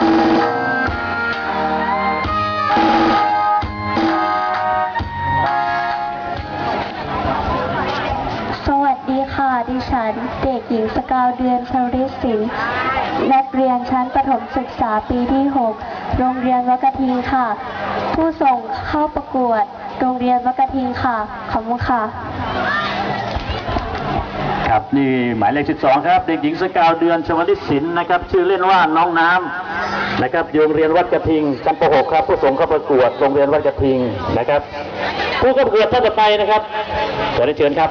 สวัสดีค่ะ ดิฉัน เด็กหญิงสกาวเดือนชริศรีนักเรียนชั้นประถมศึกษาปีที่ 6 โรงเรียนวักทิงค่ะ ผู้ส่งเข้าประกวด โรงเรียนวักทิงค่ะ ขอบคุณค่ะับนี่หมายเลข 12 ครับ เด็กหญิงสกาวเดือนชวลิศินนะครับ ชื่อเล่นว่าน้องน้ำนะครับโรงเรียนวัดกระทิงชั้นป .6 ครับ ผู้ส่งเข้าประกวดโรงเรียนวัดกระทิงนะครับ ผู้เข้าประกวดท่านต่อไปนะครับขอได้เชิญครับ